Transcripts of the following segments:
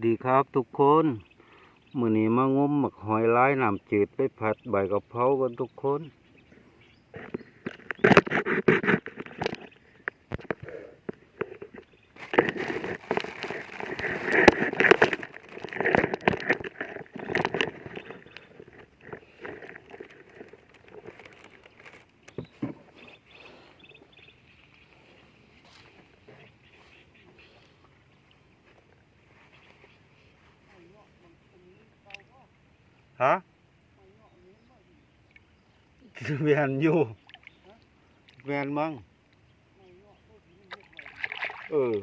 ดีครับทุกคนมื่อนี้มางมหมักหอยลายน้ำจืดไปผัดใบกะเพรากันทุกคน ฮะแว นอยู่แวนมั้งเออ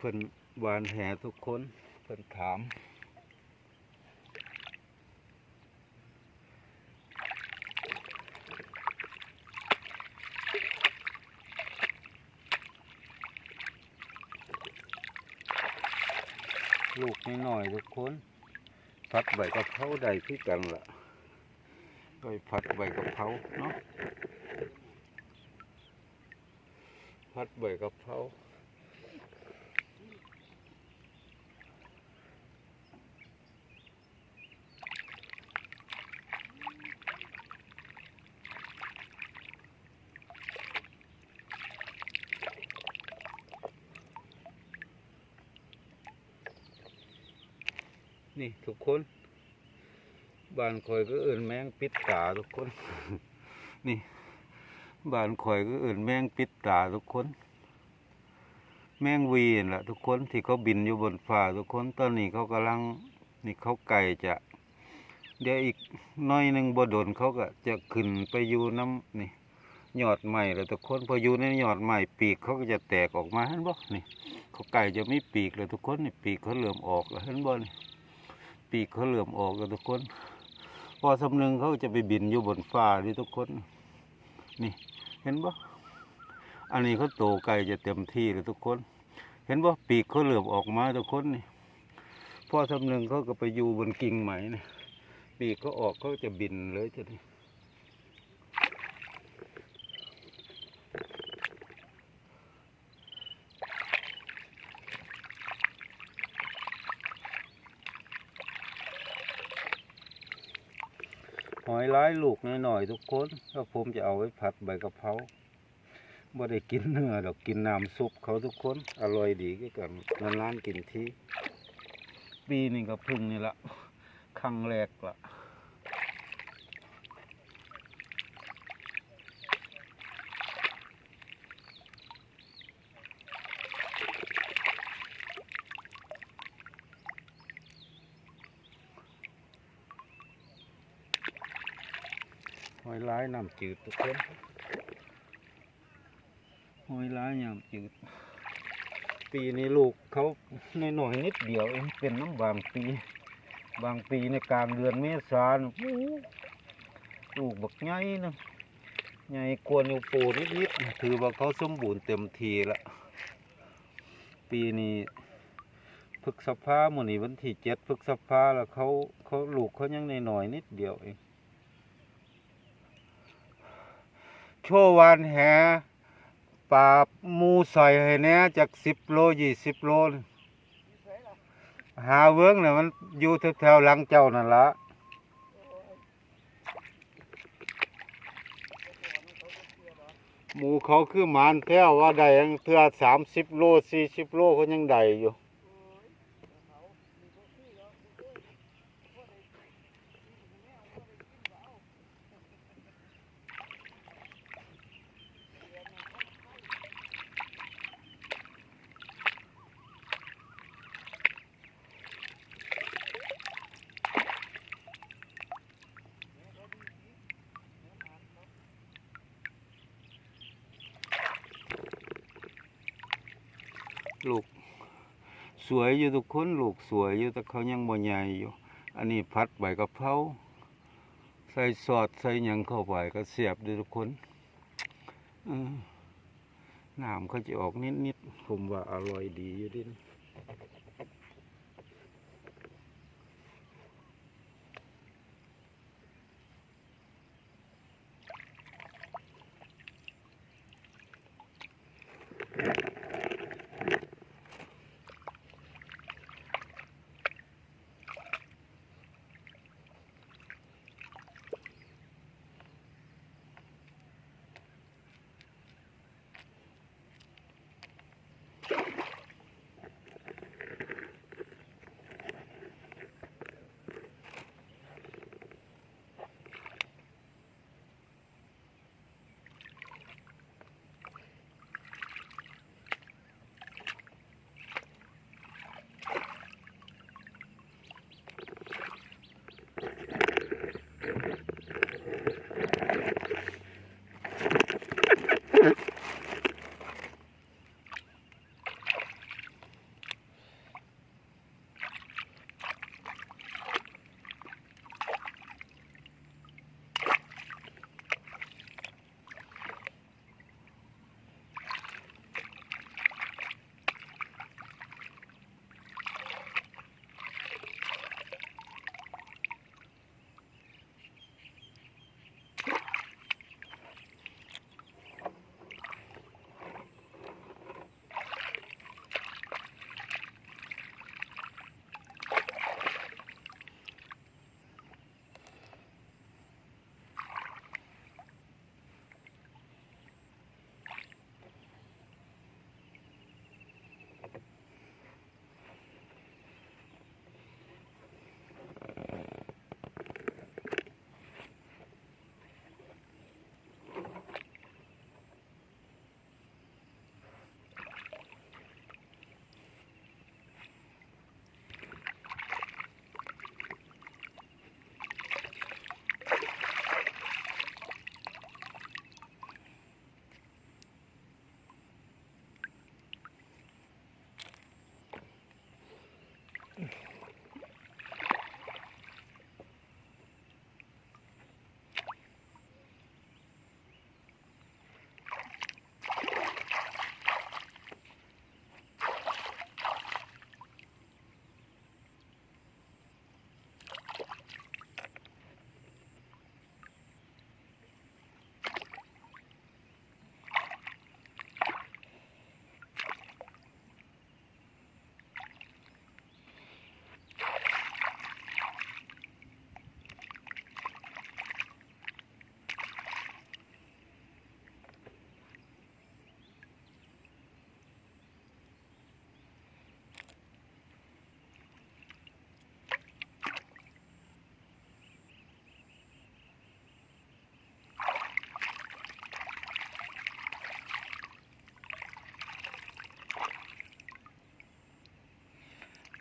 เพิ่นหวานแหทุกคนเพิ่นถาม ลูกน้อยๆทุก คนพัดใบกะเพราใดที่กันละไปพัดใบกะเพราเนาะพัดใบกะเพรา นี่ทุกคนบ้านข่อยก็เอื่นแมงปิดตาทุกคน นี่บ้านข่อยก็เอื่นแมงปิดตาทุกคน แมงวีนแหละทุกคนที่เขาบินอยู่บนฟ้าทุกคนตอนนี้เขากำลังนี่เขาไก่จะ เดี๋ยวอีกน้อยหนึ่งบ่โดนเขาก็จะขึ้นไปอยู่น้ำนี่หยอดใหม่แล้วทุกคนพออยู่ในหยอดใหม่ปีกเขาก็จะแตกออกมาเห็นบ่นี่เขาไก่จะไม่ปีกเลยทุกคนนี่ปีกเขาเหลื่อมออกแล้วเห็นบ่นี่ ปีกเขาเหลื่อมออกกันทุกคน พอสำนึงเขาจะไปบินอยู่บนฟ้านี่ทุกคน นี่ เห็นบ่อันนี้เขาโตไก่จะเต็มที่เลยทุกคน เห็นบ่ปีกเขาเหลื่อมออกมาทุกคนนี่พอสำนึงเขาก็ไปอยู่บนกิ่งไหมนี่ปีกเขาออกเขาจะบินเลยจะนี่ อยร้ายลูกน้อยๆทุกคนแล้วผมจะเอาไว้ผัดใบกะเพราบ่ได้กินเนื้อดอกกินน้ำซุปเขาทุกคนอร่อยดีก็กันนานๆกินทีปีนี้ก็เพึ่งนี่ละครั้งแรกละห อยร้ายน้ำจืดทุกคนหอยร้ายน้ำจืด ปีนี้ลูกเขาในหน่อยๆนิดเดียวเองเป็นน้ำบางปี บางปีในกลางเดือนเมษาน่ะโอ้โหลูกบักใหญ่นะใหญ่กว่านิ้วโป้นิดๆถือว่าเขาสมบูรณ์เต็มทีละปีนี้พฤษภาหมื้อนี้วันที่เจ็ดพฤษภาแล้วเขาเขาลูกเขายังในหน่อยๆนิดเดียวเอง โชว์วานแหปลาหมูใส่ให้แหน่จากสิบโลยี่สิบโล หาเวิ้งเนี่ยมันอยู่แถวๆหลังเจ้านั่นละหมูเขาคือหมานแท้วว่าได้เทื่อสามสิบโลสี่สิบโลเขายังได้อยู่ ลูก สวยอยู่ทุกคนลูกสวยอยู่แต่เขายังบ่ใหญ่อยู่ อันนี้พัดใบกะเพราใส่ซอสใส่ยังเข้าไปก็เสียบด้อทุกคนน้ำเขาจะออกนิดๆผมว่าอร่อยดีอยู่ดิ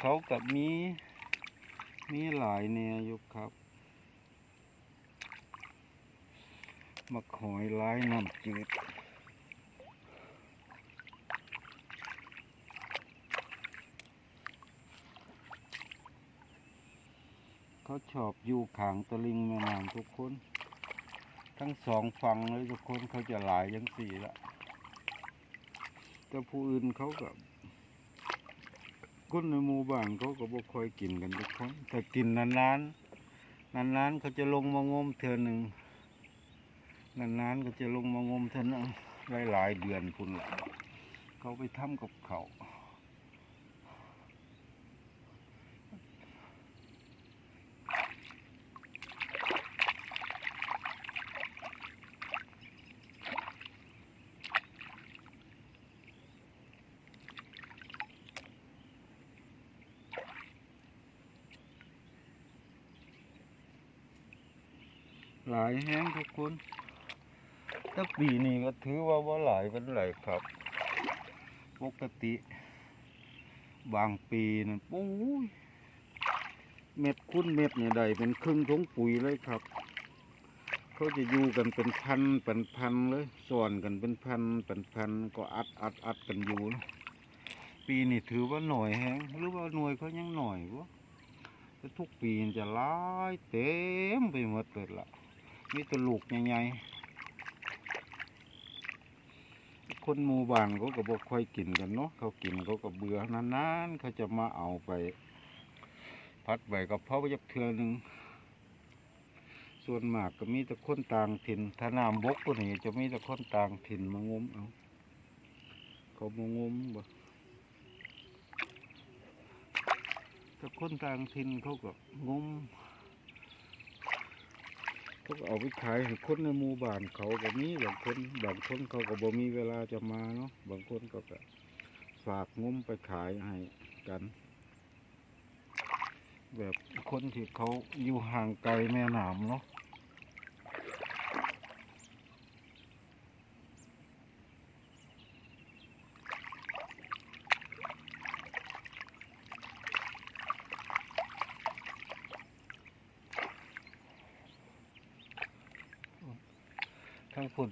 เขากับมีมีหลายแนวอยู่ครับมาหอยลายน้ำจืดเขาชอบอยู่ขางตะลิงแม่น้ำทุกคน ทั้งสองฝั่งเลยทุกคนเขาจะหลายยังสี่ละแต่ผู้อื่นเขากับ คนในหมู่บ้านเขาก็บ่ค่อยกินกันทุกคนแต่กินนานๆนานๆเขาจะลงมางมเทือหนึ่งนานๆก็จะลงมางมเทือหนึงหลายๆเดือนพุ่นละเขาไปทำกับเขาว หลายแห้งทุกคนถ้าปีนี้ก็ถือว่าว่าหลายเป็นไรครับ ปกติ บางปีนั่นปุ้ยเม็ดคุ้นเม็ดเนี่ยได้เป็นครึ่งทงปุ๋ยเลยครับ เขาจะอยู่กันเป็นพันเป็นพันเลยส่วนกันเป็นพันเป็นพันก็อัดอัดอัดกันอยู่นะปีนี้ถือว่าหน่อยแห้งหรือว่าหน่วยเขายังหน่อยวะแต่ทุกปีจะหลายเต็มไปหมดเลยล่ะ มีตัวลูกใหญ่ๆคนหมู่บ้านเขาก็บ่ค่อยกินกันเนาะเขากินเขาก็เบื่อนานๆเขาจะมาเอาไป พัดใบกะเพราจักเทือหนึงส่วนมากก็มีแต่คนต่างถิ่นถ้าน้ำบกตัวนี้จะมีแต่คนต่างถิ่นมางมเอาเขามางมบ่แต่คนต่างถิ่นเขาก็งม เขาก็เอาไปขายให้คนในหมู่บ้านเขาก็มีบางคนบางคนเขาก็บ่มีเวลาจะมาเนาะบางคนก็ฝากงมไปขายให้กัน แบบคนที่เขาอยู่ห่างไกลแม่น้ำเนาะ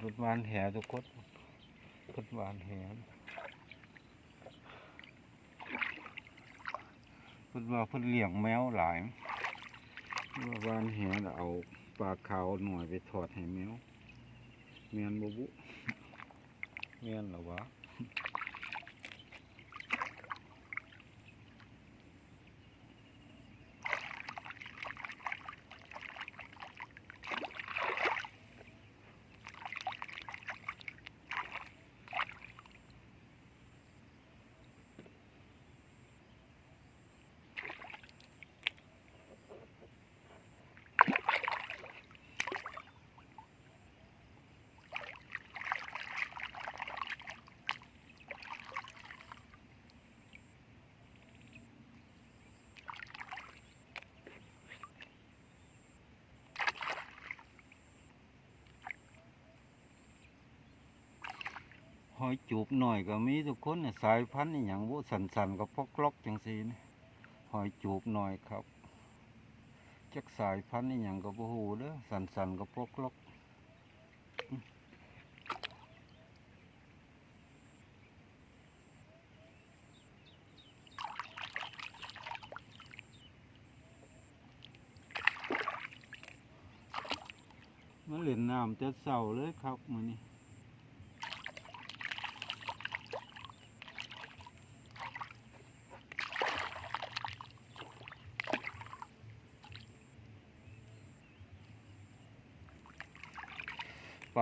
ทั้งผุดวานแหทุกคนผุดวานแหพุ่นว่าเพุ่นเลี้ยงแมวหลายว่าวานแหน่ะเอาปลาขาวหน่อยไปถอดให้แมวเมียนบุบุเมียนหรอวะ หอยจูบหน่อยก็มีทุกคนน่ะสายพันธุ์อย่างวุสันสันกับพกล็อกจังสีนะหอยจูบหน่อยครับจักสายพันธุ์อย่างก็บ่ฮู้เด้อสันสันกับพกล็อกอื้อมันเล่นน้ำจะเศร้าเลยครับมือนี้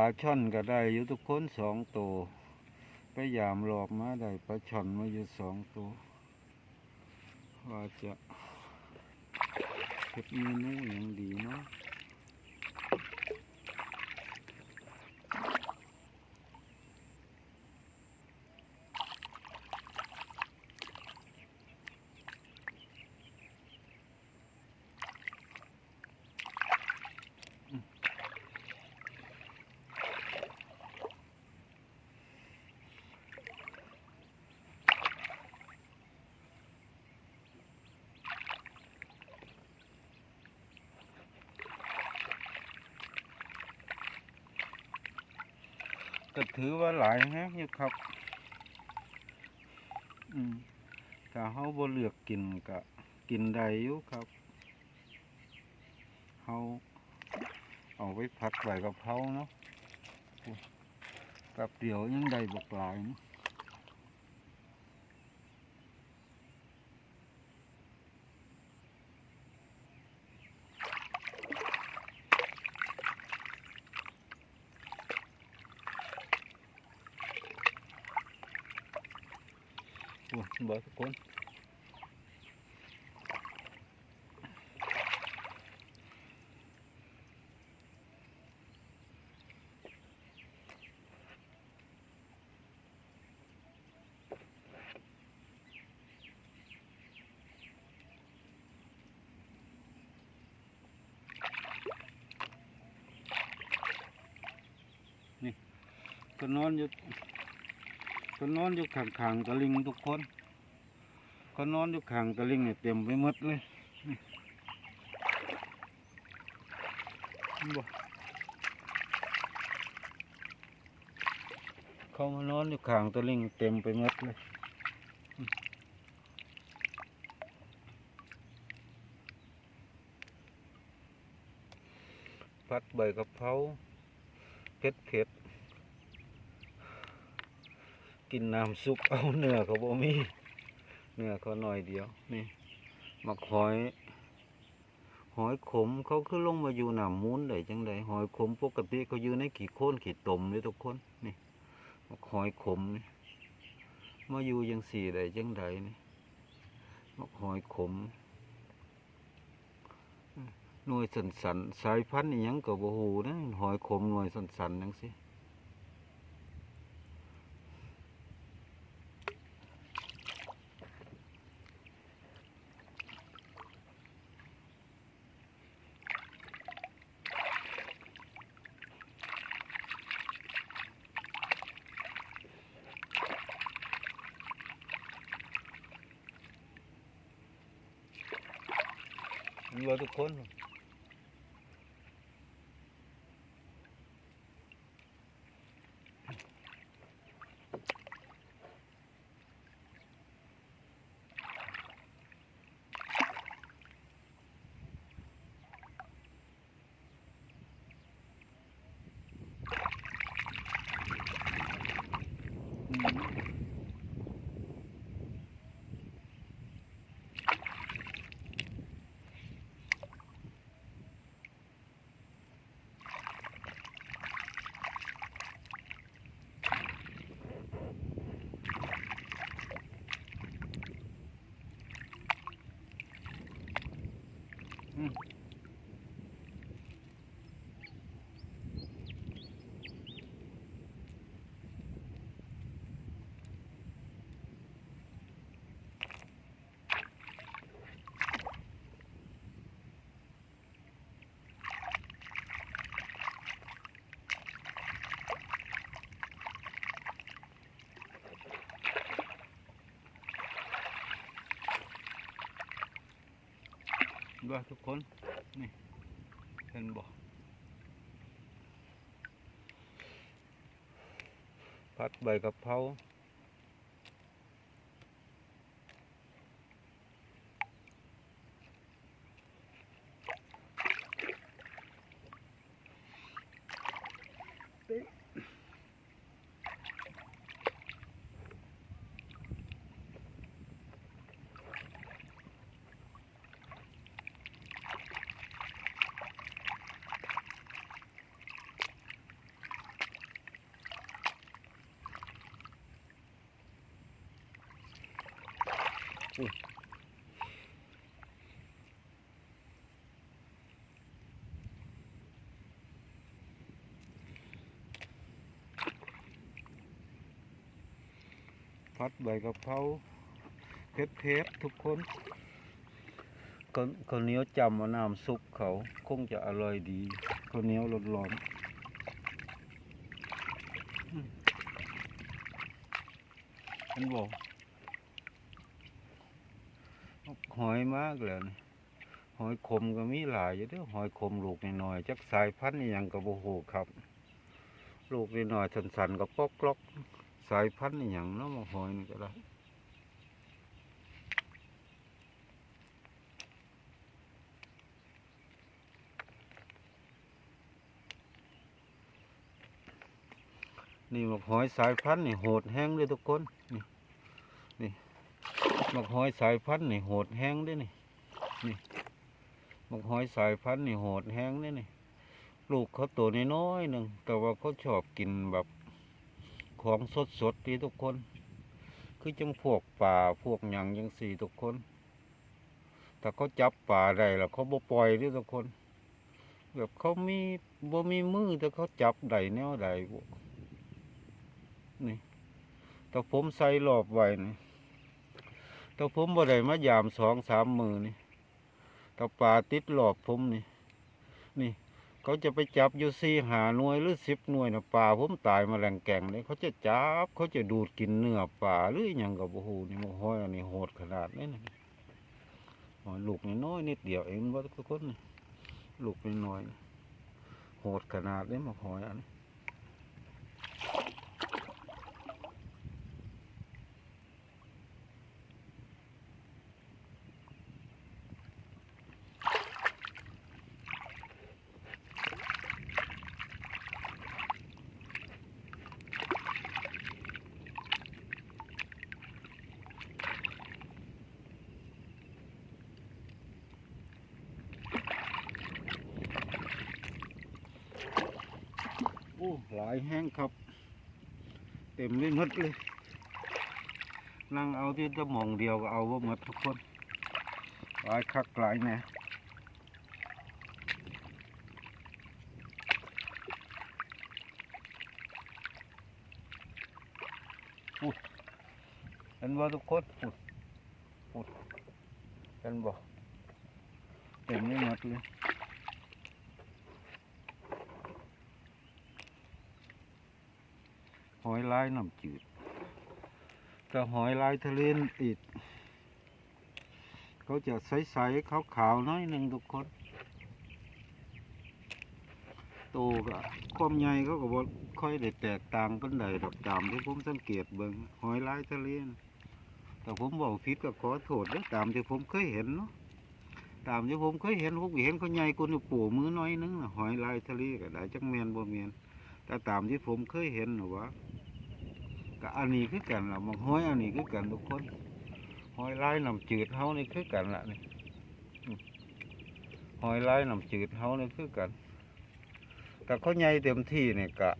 าช่อนก็ได้อยู่ทุกคนสองตัวพยายามหลอกมาได้ปลาช่อนมาอยู่สองตัวว่าจะเก็บเมนูอย่างดีเนาะ ก็ถือว่าหลายแฮะอยู่ครับ อืมถ้าเฮาบ่เลือกกินก็กินได้อยู่ครับเฮาเอาไว้ผัดใบกะเพราเนาะแป๊บเดียวยังได้บักหลายเนาะโอ้ บ่ทุกคนนอนอยู่ก็นอนอยู่ข้างๆตะลิงทุกคน ก็นอนอยู่ข้างตะลิงเนี่ยเต็มไปหมดเลยเห็นบ่เขามานอนอยู่ข้างตะลิงเต็มไปหมดเลยอืมผัดใบกะเพราเผ็ดเผ็ดกินน้ำซุปเอาเนื้อเขาบ่มี เนื้อเขาหน่อยเดียว นี่มักหอย หอยขมเขาคือลงมาอยู่หน้ำมูนได้จังไดหอยขมปกติเขาอยู่ในขี้โคลนขี้ตมเลยทุกคนนี่มักหอยขมนี่มาอยู่ยังสี่ได้จังไดนี่มักหอยขมหน่วยสันสันสายพันธุ์อิหยังกับโบหูนะหอยขมหน่วยสันสันๆจังสิ มีว่ ว่าทุกคน นี่ เห็นบ่ผัดใบกะเพรา ผัดใบกะเพราเผ็ดเผ็ดทุกคนข้าวข้าวเหนียวจำเอาน้ำซุปเขาคงจะอร่อยดีข้าวเหนียวร้อนๆอืมเห็นบ่หอยมากเลยนี่หอยขมก็มีหลายอยู่ด้อหอยขมลูกน้อยๆจักสายพันธุ์อหยังก็บ่ฮู้ครับ ลูกน้อยๆสันๆก็ปอกกลอก สายพันธุ์อย่างนาะมาหอยนี่ก็ได้นี่มาหอยสายพันธุ์นี่โหดแห้งเลยทุกคนนี่นี่มาหอยสายพันธุ์นี่โหดแห้งด้วยนี่นี่มาหอยสายพันธุ์นี่โหดแห้งด้วยนี่ ลูกเขาตัวน้อยๆหนึ่งแต่ว่าเขาชอบกินแบบ ของสดสดๆดีทุกคน คือจังพวกป่าพวกหยังยังสี่ทุกคน แต่เขาจับป่าได้แล้วเขาบ่ปล่อยด้อทุกคน แบบเขามีบ่มีมือแต่เขาจับได้แนวใดบ่นี่แต่ผมใส่รอบไว้นี่แต่ผมบ่ได้มายามสองสามมือนี่แต่ป่าติดรอบผมนี่ เขาจะไปจับอยู่สี่หาหน่วยหรือสิบหน่วยนะปลาผมตายมาแรงแก่งเลยเขาจะจับเขาจะดูดกินเนื้อปลาหรืออย่างกับโอ้โหนี่มันห้อยอันนี้โหดขนาดนี้นะลูกน้อยนิดเดียวเองว่าทุกคนนี่ลูกน้อยโหดขนาดนี้มาหอยอันนี้ ห ลายแห้งครับ เต็มเลยหมดเลย นั่งเอาที่จะมองเดียวก็เอาว่าหมดทุกคนหลายคักหลายแน่อุ๊ยเห็นบ่ทุกคนอุ๊ยอุ๊ยเห็นบ่เต็มเลยหมดเลย อยลายน้ำจืดแต่หอยลายทะเลนอีกเขาจะใสๆขาวๆน้อยหนึ่งทุกคนโตก็ความใหญ่เขาก็บ่ค่อยได้แตกต่างกันใดดอกตามที่ผมสังเกตเบิ่งหอยลายทะเลนแต่ผมบอกผิดก็ขอโทษเด้อตามที่ผมเคยเห็นเนาะตามที่ผมเคยเห็นผมก็เห็นเขาใหญ่กว่านิ้วโป้มือน้อยนึงนะหอยลายทะเลก็ได้จักแมนบ่แมนแต่ตามที่ผมเคยเห็นนะว่า ก็อันนี้คือกันละมังห้อยอันนี้คือกันทุกคนห้อยลายน้ำจืดเฮานี่คือกันละนี่ห้อยลายน้ำจืดเฮานี่คือกัน แต่เขาใหญ่เต็มที่นี่กะ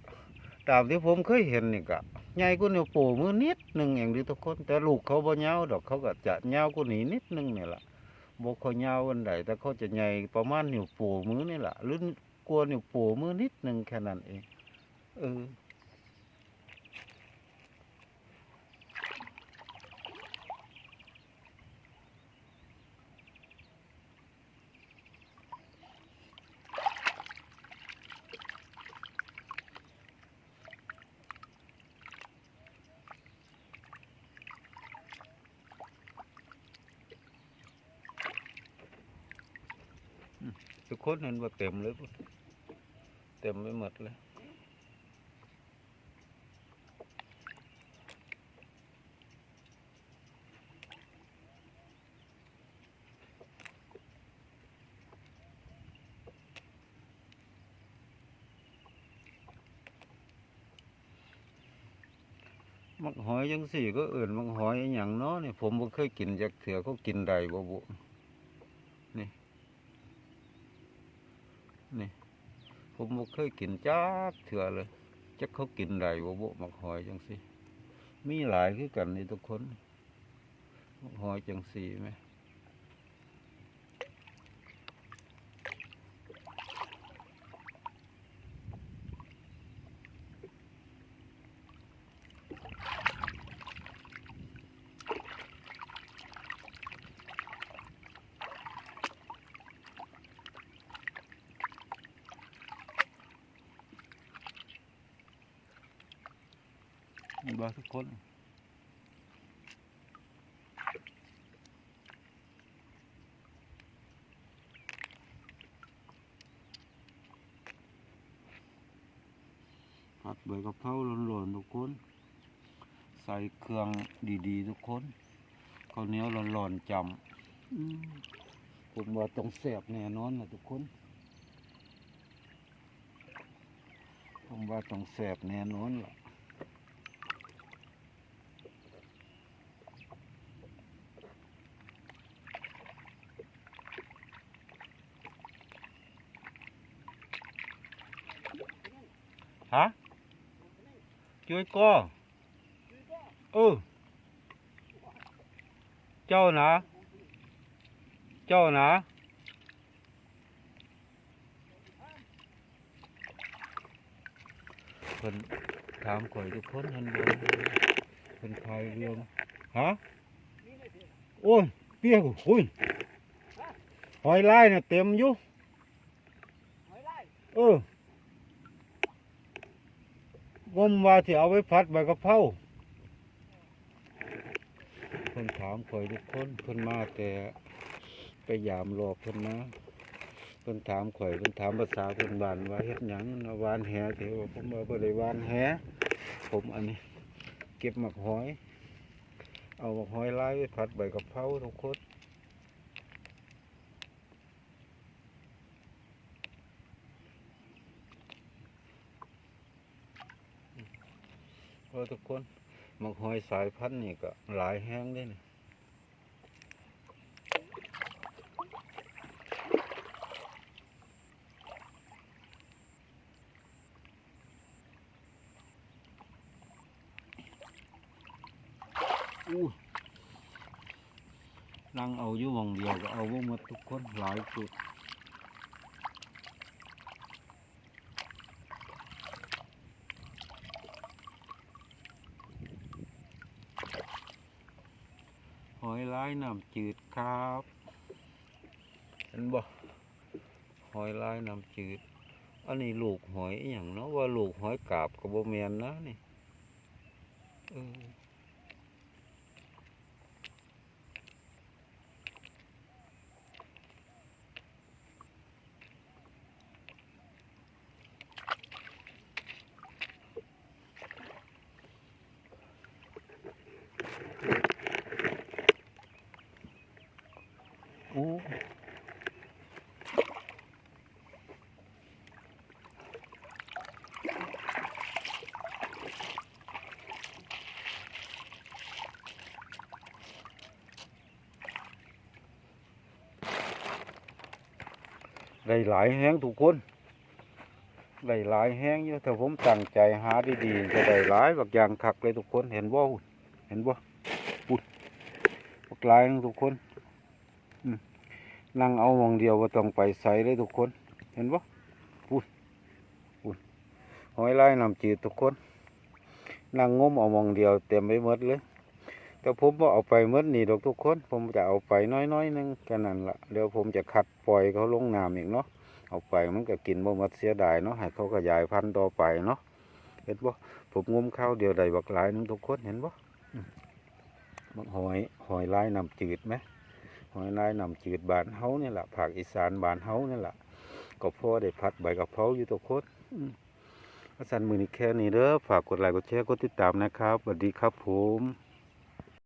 ตามที่ผมเคยเห็นนี่กะใหญ่กว่านิ้วโป้มือนิดหนึ่งอย่างนี้ทุกคน แต่ลูกเขาบ่ยาวดอกเขาก็จะยาวกว่านี้นิดหนึงนี่แหละบ่ค่อยยาวอันใดแต่เขาจะใหญ่ประมาณนิ้วป้มือนี่แหละหรือกลัวนิ้วป้มือนิดหนึ่งแค่นั้นเองเออ คนเห็นว่าเต็มเลยพุ่นเต็มไปหมดเลยมักหอยจังสี่ก็เอื่นมักหอยอย่างเนาะนี่ผมบ่เคยกินจากเถื่อเขากินได้บ่บุนี่ นี่ ผมบ่เคยกินจักเถื่อเลยจักเขากินได้บ่บุมักหอยจังสีมีหลายคือกันนี่ทุกคนมักหอยจังสีไหมาทุกคนผัดใบกะเพราร้อนๆทุกคน ใส่เครื่องดีๆ ทุกคนข้าวเหนียวร้อนๆจำผมว่าต้องแซ่บแน่นอนนะทุกคนผมว่าต้องแซ่บแน่นอนล่ะ ฮะช่วยก็เออเจ้านะเจ้านะเพิ่นถามข่อยทุกคนเห็นบ่เพิ่นพายเรือ มาฮะโอ้ยเปียกโอ้ยหอยลายน่ะเต็มอยู่เอองมว่าที่เอาไว้พัดใบกระเพราเพิ่นถามข่อยทุกคนเพิ่นมาแต่ไปยามรอบเพิ่นมาเพิ่นถามข่อยเพิ่นถามภาษาเพิ่นบ้านว่าเฮ็ดหยังน่ะวานแหเถอะผมว่าบ่ได้วานแหผมอันนี้ เก็บหมักหอย เอาหมักหอยลายไว้ผัดใบกะเพราทุกคน ทุกคนมังหอยสายพันธุ์นี่ก็หลายแห้งด้วยนี่นั่งเอาอยู่วงเดียวก็เอาว่าหมดทุกคนหลายจุดำจืดครับเห็นบ่หอยลายน้ำจืด อันนี้ลูกหอยอย่างเนาะว่าลูกหอยกาบกับโบเมนนะนี่เออโอ้ ได้หลายแห้งทุกคนได้หลายแห้งเยอะแต่ผมตั้งใจหาดีๆจะได้หลายบักอย่างคักเลยทุกคนเห็นบ่เห็นบ่ปุดบักหลายนะทุกคนนั่งเอามองเดียวก็ต้องไปใส่เลยทุกคน เห็นบ่ปุดปุดหอยลายน้ำจืดทุกคน นั่งงมเอามองเดียวเต็มไปหมดเลย แต่ผมว่าเอาไปหมดนี่ดอกทุกคน ผมจะเอาไปน้อยๆนึงแค่นั้นละเดี๋ยวผมจะคัดปล่อยเขาลงน้ำอีกเนาะเอาไปมันก็กินบ่หมดเสียดายเนาะให้เขาขยายพันธุ์ต่อไปเนาะเห็นบ่ผมงมข้าวเดียวได้บักหลายหนึงทุกคนเห็นบ่บักหอยหอยลายน้ำจืดไหมหอยลายน้ำจืดบานเฮาเนี่แหละภาคอีสานบานเฮาเนี่แหละก็พอได้พัดใบกะเพราอยู่ทุกคนอืมอาสันมือนี้แค่นี้เด้อฝากกดไลค์กดแชร์กดติดตามนะครับสวัสดีครับผม